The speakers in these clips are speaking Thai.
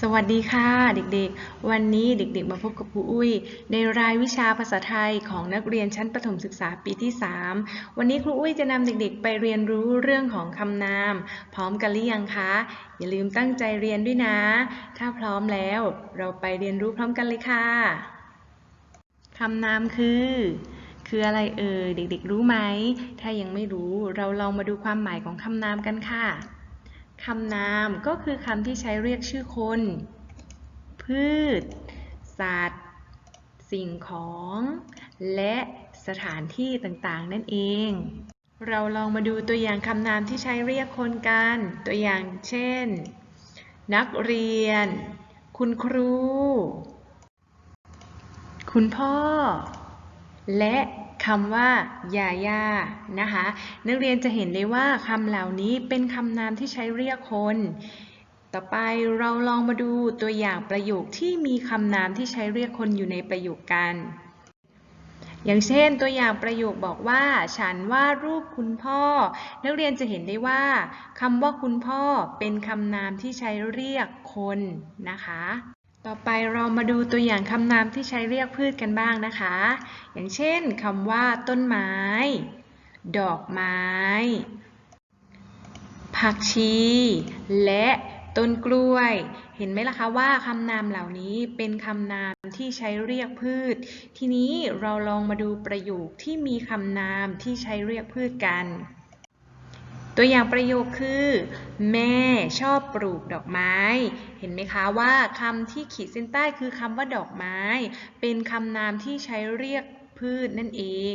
สวัสดีค่ะเด็กๆ วันนี้เด็กๆ มาพบกับครูอุ้ย ในรายวิชาภาษาไทยของนักเรียนชั้นประถมศึกษาปีที่ 3 วันนี้ครูอุ้ยจะนำเด็กๆ ไปเรียนรู้เรื่องของคำนาม พร้อมกันหรือยังคะ อย่าลืมตั้งใจเรียนด้วยนะ ถ้าพร้อมแล้วเราไปเรียนรู้พร้อมกันเลยค่ะคำนามคือ คืออะไรเอ่ยเด็กๆ รู้ไหม ถ้ายังไม่รู้เราลองมาดูความหมายของคำนามกันค่ะ คำนามก็คือคำที่ใช้เรียกชื่อคน พืช สัตว์ สิ่งของ และสถานที่ต่างๆ นั่นเอง เราลองมาดูตัวอย่างคำนามที่ใช้เรียกคนกัน ตัวอย่างเช่น นักเรียน คุณครู คุณพ่อ และ คำว่ายาย่านะคะ นักเรียนจะเห็นได้ว่าคำเหล่านี้เป็นคำนามที่ใช้เรียกคน ต่อไปเราลองมาดูตัวอย่างประโยคที่มีคำนามที่ใช้เรียกคนอยู่ในประโยคกัน อย่างเช่นตัวอย่างประโยคบอกว่า ฉันวาดรูปคุณพ่อ นักเรียนจะเห็นได้ว่าคำว่าคุณพ่อเป็นคำนามที่ใช้เรียกคนนะคะ ต่อไปเรามาดูตัวอย่างคำนามที่ใช้เรียกพืชกันบ้างนะคะ อย่างเช่นคำว่า ต้นไม้ ดอกไม้ ผักชี และต้นกล้วย เห็นไหมล่ะคะว่าคำนามเหล่านี้เป็นคำนามที่ใช้เรียกพืช ทีนี้เราลองมาดูประโยคที่มีคำนามที่ใช้เรียกพืชกัน ตัวอย่างประโยคคือ แม่ชอบปลูกดอกไม้ เห็นไหมคะว่าคำที่ขีดเส้นใต้คือคำว่าดอกไม้ เป็นคำนามที่ใช้เรียกพืชนั่นเอง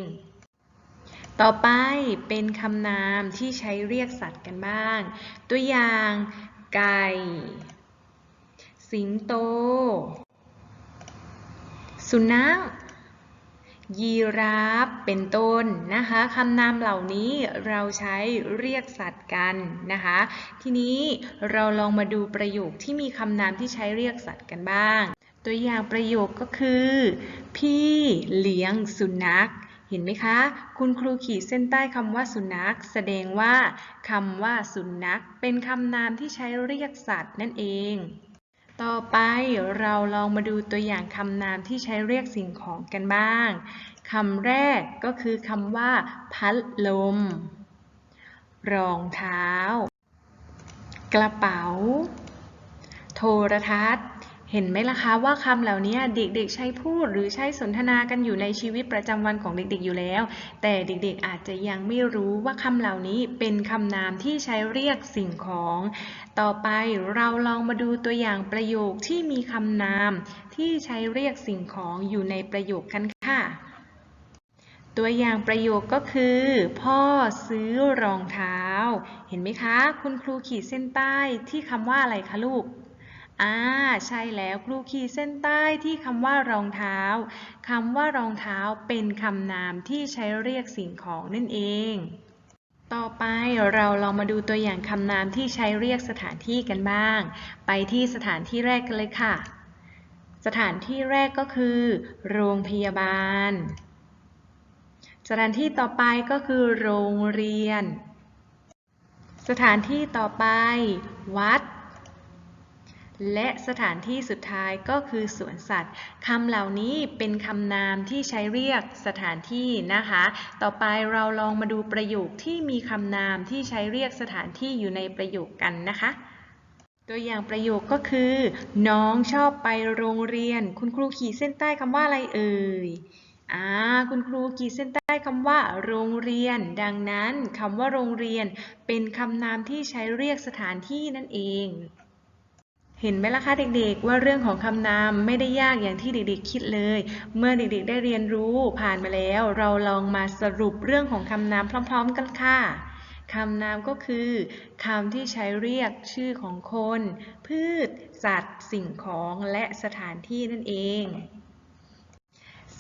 ต่อไปเป็นคำนามที่ใช้เรียกสัตว์กันบ้าง ตัวอย่าง ไก่ สิงโต สุนัข ยีราฟเป็นต้นนะคะคำนามเหล่านี้เราใช้เรียกสัตว์กันนะคะ ทีนี้เราลองมาดูประโยคที่มีคำนามที่ใช้เรียกสัตว์กันบ้าง ตัวอย่างประโยคก็คือ พี่เลี้ยงสุนัขเห็นไหมคะ คุณครูขีดเส้นใต้คำว่าสุนัข แสดงว่าคำว่าสุนัขเป็นคำนามที่ใช้เรียกสัตว์นั่นเอง ต่อไปเราลองมาดูตัวอย่างคำนามที่ใช้เรียกสิ่งของกันบ้าง คำแรกก็คือคำว่า พัดลม รองเท้า กระเป๋า โทรทัศน์ เห็นไหมล่ะคะว่าคำเหล่านี้เด็กๆใช้พูดหรือใช้สนทนากันอยู่ในชีวิตประจำวันของเด็กๆอยู่แล้ว แต่เด็กๆอาจจะยังไม่รู้ว่าคำเหล่านี้เป็นคำนามที่ใช้เรียกสิ่งของ ต่อไปเราลองมาดูตัวอย่างประโยคที่มีคำนาม ที่ใช้เรียกสิ่งของอยู่ในประโยคกันค่ะ ตัวอย่างประโยคก็คือ พ่อซื้อรองเท้า เห็นไหมคะ คุณครูขีดเส้นใต้ที่คำว่าอะไรคะลูก อ่าใช่แล้วครูขีดเส้นใต้ที่คำว่ารองเท้าคำว่ารองเท้าเป็นคำนามที่ใช้เรียกสิ่งของนั่นเอง ต่อไปเราลองมาดูตัวอย่างคำนามที่ใช้เรียกสถานที่กันบ้าง ไปที่สถานที่แรกกันเลยค่ะ สถานที่แรกก็คือ โรงพยาบาล สถานที่ต่อไปก็คือโรงเรียน สถานที่ต่อไป วัด และสถานที่สุดท้ายก็คือสวนสัตว์คำเหล่านี้เป็นคำนามที่ใช้เรียกสถานที่นะคะ ต่อไปเราลองมาดูประโยคที่มีคำนามที่ใช้เรียกสถานที่อยู่ในประโยคกันนะคะตัวอย่างประโยคก็คือ น้องชอบไปโรงเรียน คุณครูขีดเส้นใต้คำว่าอะไรเอ่ยอ่าคุณครูขีดเส้นใต้คำว่า โรงเรียน ดังนั้นคำว่าโรงเรียน เป็นคำนามที่ใช้เรียกสถานที่นั่นเอง เห็นไหมล่ะคะเด็กๆ ว่าเรื่องของคำนามไม่ได้ยากอย่างที่เด็กๆคิดเลย เมื่อเด็กๆได้เรียนรู้ผ่านมาแล้ว เราลองมาสรุปเรื่องของคำนามพร้อม ๆ กันค่ะคำนามก็คือคำที่ใช้เรียกชื่อของคน พืช สัตว์ สิ่งของและสถานที่นั่นเอง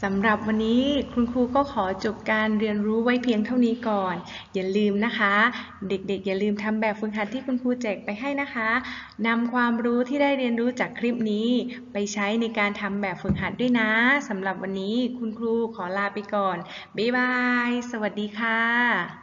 สำหรับวันนี้คุณครูก็ขอจบการเรียนรู้ไว้เพียงเท่านี้ก่อน อย่าลืมนะคะ เด็กๆ อย่าลืมทำแบบฝึกหัดที่คุณครูแจกไปให้นะคะนำความรู้ที่ได้เรียนรู้จากคลิปนี้ ไปใช้ในการทำแบบฝึกหัดด้วยนะสำหรับวันนี้คุณครูขอลาไปก่อนบ๊ายบาย สวัสดีค่ะ